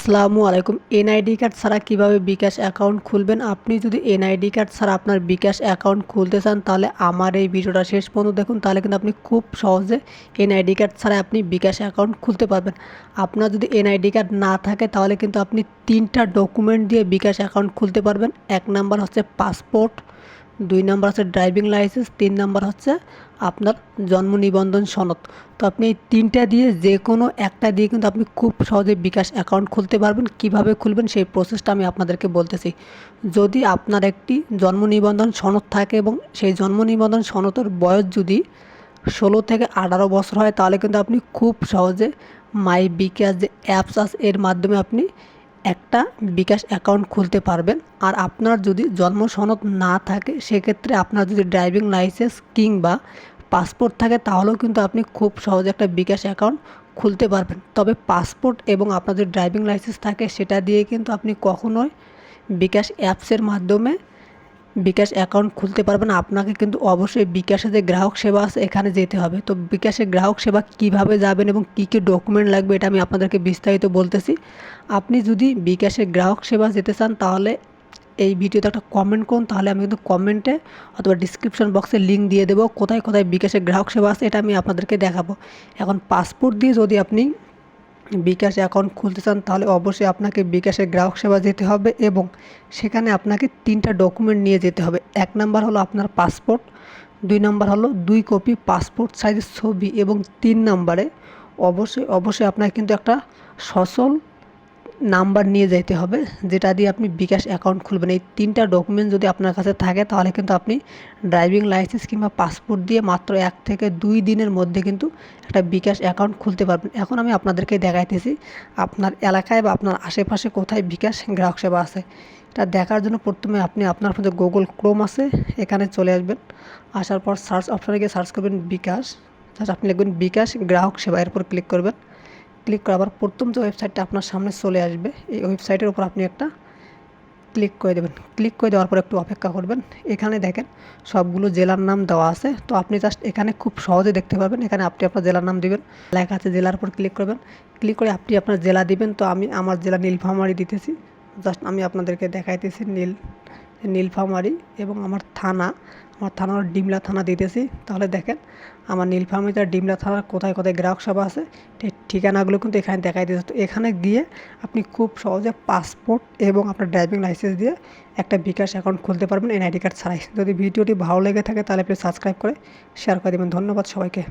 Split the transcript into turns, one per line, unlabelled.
আসসালামু আলাইকুম। NID card ছাড়া কীভাবে বিকাশ অ্যাকাউন্ট খুলবেন? আপনি যদি এনআইডি কার্ড ছাড়া আপনার বিকাশ অ্যাকাউন্ট খুলতে চান, তাহলে আমার এই ভিডিওটা শেষ পর্যন্ত দেখুন। তাহলে কিন্তু আপনি খুব সহজে এনআইডি কার্ড ছাড়া আপনি বিকাশ অ্যাকাউন্ট খুলতে পারবেন। আপনার যদি এনআইডি কার্ড না থাকে, তাহলে কিন্তু আপনি তিনটা ডকুমেন্ট দিয়ে বিকাশ অ্যাকাউন্ট খুলতে পারবেন। এক নাম্বার হচ্ছে পাসপোর্ট দুই নাম্বার হচ্ছে ড্রাইভিং লাইসেন্স, তিন নাম্বার হচ্ছে আপনার জন্ম নিবন্ধন সনদ। তো আপনি এই তিনটা দিয়ে যে কোনো একটা দিয়ে কিন্তু আপনি খুব সহজে বিকাশ অ্যাকাউন্ট খুলতে পারবেন। কীভাবে খুলবেন সেই প্রসেসটা আমি আপনাদেরকে বলতেছি। যদি আপনার একটি জন্ম নিবন্ধন সনদ থাকে এবং সেই জন্ম নিবন্ধন সনদের বয়স যদি ষোলো থেকে আঠারো বছর হয়, তাহলে কিন্তু আপনি খুব সহজে মাই বিকাশ যে অ্যাপস আছে, এর মাধ্যমে আপনি একটা বিকাশ অ্যাকাউন্ট খুলতে পারবেন। আর আপনার যদি জন্ম সনদ না থাকে, সেক্ষেত্রে আপনার যদি ড্রাইভিং লাইসেন্স কিংবা পাসপোর্ট থাকে, তাহলেও কিন্তু আপনি খুব সহজে একটা বিকাশ অ্যাকাউন্ট খুলতে পারবেন। তবে পাসপোর্ট এবং আপনার যদি ড্রাইভিং লাইসেন্স থাকে, সেটা দিয়ে কিন্তু আপনি কখনোই বিকাশ অ্যাপসের মাধ্যমে বিকাশ অ্যাকাউন্ট খুলতে পারবেন আপনাকে কিন্তু অবশ্যই বিকাশে যে গ্রাহক সেবা আছে, এখানে যেতে হবে। তো বিকাশের গ্রাহক সেবা কীভাবে যাবেন এবং কী কী ডকুমেন্ট লাগবে, এটা আমি আপনাদেরকে বিস্তারিত বলতেছি। আপনি যদি বিকাশের গ্রাহক সেবা যেতে চান, তাহলে এই ভিডিওতে একটা কমেন্ট করুন, তাহলে আমি কিন্তু কমেন্টে অথবা ডিসক্রিপশন বক্সে লিঙ্ক দিয়ে দেবো, কোথায় কোথায় বিকাশের গ্রাহক সেবা আছে, এটা আমি আপনাদেরকে দেখাবো। এখন পাসপোর্ট দিয়ে যদি আপনি বিকাশ অ্যাকাউন্ট খুলতে চান, তাহলে অবশ্যই আপনাকে বিকাশের গ্রাহক সেবা যেতে হবে এবং সেখানে আপনাকে তিনটা ডকুমেন্ট নিয়ে যেতে হবে। এক নাম্বার হলো আপনার পাসপোর্ট, দুই নাম্বার হলো দুই কপি পাসপোর্ট সাইজের ছবি এবং তিন নাম্বারে অবশ্যই অবশ্যই আপনাকে কিন্তু একটা সচল নাম্বার নিয়ে যেতে হবে, যেটা দিয়ে আপনি বিকাশ অ্যাকাউন্ট খুলবেন। এই তিনটা ডকুমেন্ট যদি আপনার কাছে থাকে, তাহলে কিন্তু আপনি ড্রাইভিং লাইসেন্স কিংবা পাসপোর্ট দিয়ে মাত্র এক থেকে দুই দিনের মধ্যে কিন্তু একটা বিকাশ অ্যাকাউন্ট খুলতে পারবেন। এখন আমি আপনাদেরকে দেখাইতেছি, আপনার এলাকায় বা আপনার আশেপাশে কোথায় বিকাশ গ্রাহক সেবা আছে। এটা দেখার জন্য প্রথমে আপনি আপনার যে গুগল ক্রোম আছে, এখানে চলে আসবেন। আসার পর সার্চ অপশানে গিয়ে সার্চ করবেন বিকাশ। আপনি লিখবেন বিকাশ গ্রাহক সেবা, এরপর ক্লিক করবেন। ক্লিক করার পর প্রথম যে ওয়েবসাইটটা আপনার সামনে চলে আসবে, এই ওয়েবসাইটের উপর আপনি একটা ক্লিক করে দেবেন। ক্লিক করে দেওয়ার পর একটু অপেক্ষা করবেন। এখানে দেখেন সবগুলো জেলার নাম দেওয়া আছে। তো আপনি জাস্ট এখানে খুব সহজে দেখতে পাবেন এখানে আপনি আপনার জেলার নাম দিবেন, লেখা আছে জেলার উপর ক্লিক করবেন। ক্লিক করে আপনি আপনার জেলা দিবেন। তো আমি আমার জেলা নীলফামারি দিতেছি। জাস্ট আমি আপনাদেরকে দেখাইতেছি নীল নীলফামারি এবং আমার থানা, আমার থানার ডিমলা থানা দিতেছি। তাহলে দেখেন, আমার নীলফামারিতে ডিমলা থানার কোথায় কোথায় গ্রাহক সভা আছে ঠিকানাগুলো কিন্তু এখানে দেখাই দিতেছে তো এখানে গিয়ে আপনি খুব সহজে পাসপোর্ট এবং আপনার ড্রাইভিং লাইসেন্স দিয়ে একটা বিকাশ অ্যাকাউন্ট খুলতে পারবেন, এনআইডি কার্ড ছাড়াই। যদি ভিডিওটি ভালো লেগে থাকে তাহলে আপনি সাবস্ক্রাইব করে শেয়ার করে দেবেন। ধন্যবাদ সবাইকে।